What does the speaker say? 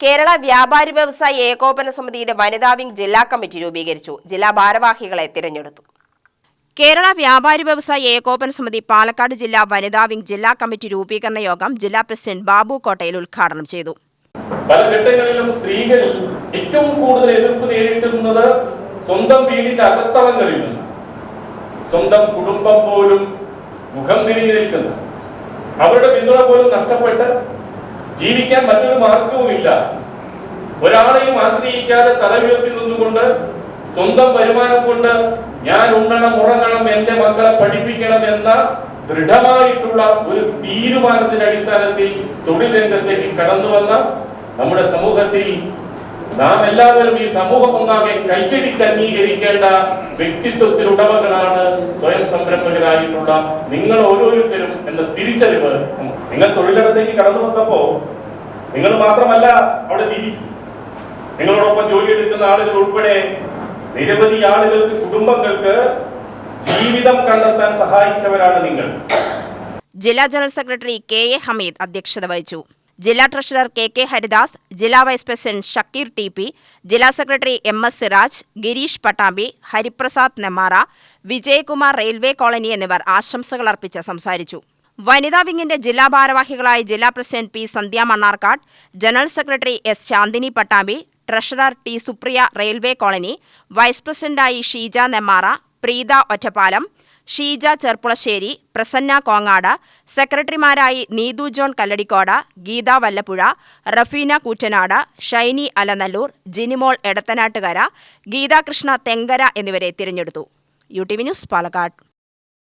കേരള വ്യാപാരി വ്യവസായി ഏകോപന സമിതിയുടെ വനിതാ വിംഗ് ജില്ലാ കമ്മിറ്റി രൂപീകരിച്ചു. ജില്ലാ ഭാരവാഹികളെ തിരഞ്ഞെടുത്തു. കേരള വ്യാപാരി വ്യവസായി ഏകോപന സമിതി പാലക്കാട് ജില്ലാ വനിതാ വിംഗ് ജില്ലാ കമ്മിറ്റി രൂപീകരണ യോഗം ജില്ലാ പ്രസിഡന്റ് ബാബു കോട്ടയിൽ ഉദ്ഘാടനം ചെയ്തു. പല ഘട്ടങ്ങളിലും സ്ത്രീകൾ ഏറ്റവും കൂടുതൽ എതിർപ്പ് നേരിട്ടുന്നത് സ്വന്തം വീടിന്റെ അകത്തളങ്ങളിൽ നിന്ന് സ്വന്തം കുടുംബം പോലും മുഖം തിരിഞ്ഞു നിൽക്കുന്ന അവരുടെ പിന്തുണ പോലും നഷ്ടപ്പെട്ട് ജീവിക്കാൻ മറ്റൊരു മാർഗവുമില്ല. ഒരാളെയും ആശ്രയിക്കാതെ തലയുയർത്തി നിന്നുകൊണ്ട് സ്വന്തം വരുമാനം കൊണ്ട് ഞാൻ ഉണ്ണണം ഉറങ്ങണം എന്റെ മക്കളെ പഠിപ്പിക്കണം എന്ന ദൃഢമായിട്ടുള്ള ഒരു തീരുമാനത്തിന്റെ അടിസ്ഥാനത്തിൽ തൊഴിൽ രംഗത്തേക്ക് കടന്നു വന്ന നമ്മുടെ സമൂഹത്തിൽ നാം എല്ലാവരും ഈ സമൂഹം ഒന്നാകെ കൈയടിച്ച് അംഗീകരിക്കേണ്ട വ്യക്തിത്വത്തിൽ ഉടമകളാണ് സ്വയം സംരംഭകരായിട്ടുള്ള നിങ്ങൾ ഓരോരുത്തരും എന്ന തിരിച്ചറിവ് നിങ്ങൾ തൊഴിലിടത്തേക്ക് കടന്നു വന്നപ്പോ നിങ്ങൾ മാത്രമല്ല അവിടെ ജീവിക്കും. നിങ്ങളോടൊപ്പം ജോലിയെടുക്കുന്ന ആളുകൾ ഉൾപ്പെടെ നിരവധി ആളുകൾക്ക് കുടുംബങ്ങൾക്ക് ജീവിതം കണ്ടെത്താൻ സഹായിച്ചവരാണ് നിങ്ങൾ. ജില്ലാ general secretary K A Hameed അധ്യക്ഷത വഹിച്ചു. ജില്ലാ ട്രഷറർ കെ കെ ഹരിദാസ് ജില്ലാ vice president Shakeer T P ജില്ലാ secretary M S Siraj Girish Pattambi Hariprasad Nemmara Vijayakumar railway colony എന്നിവർ ആശംസകൾ അർപ്പിച്ച് സംസാരിച്ചു. വനിതാ വിങ്ങിന്റെ ജില്ലാ ഭാരവാഹികളായ ജില്ലാ president P Sandhya Mannarkkad general secretary S Chandini Pattambi treasurer T Supriya railway colony vice പ്രസിഡന്റായി ഷീജ നെമാറ പ്രീത ഒറ്റപ്പാലം ഷീജ ചെർപ്പുളശ്ശേരി പ്രസന്ന കോങ്ങാട് സെക്രട്ടറിമാരായി നീതു ജോൺ കല്ലടിക്കോട് ഗീത വല്ലപ്പുഴ റഫീന കൂറ്റനാട് ഷൈനി അലനല്ലൂർ ജിനിമോൾ എടത്തനാട്ടുകര ഗീതാകൃഷ്ണ തെങ്കര എന്നിവരെ തിരഞ്ഞെടുത്തു. U T V news Palakkad.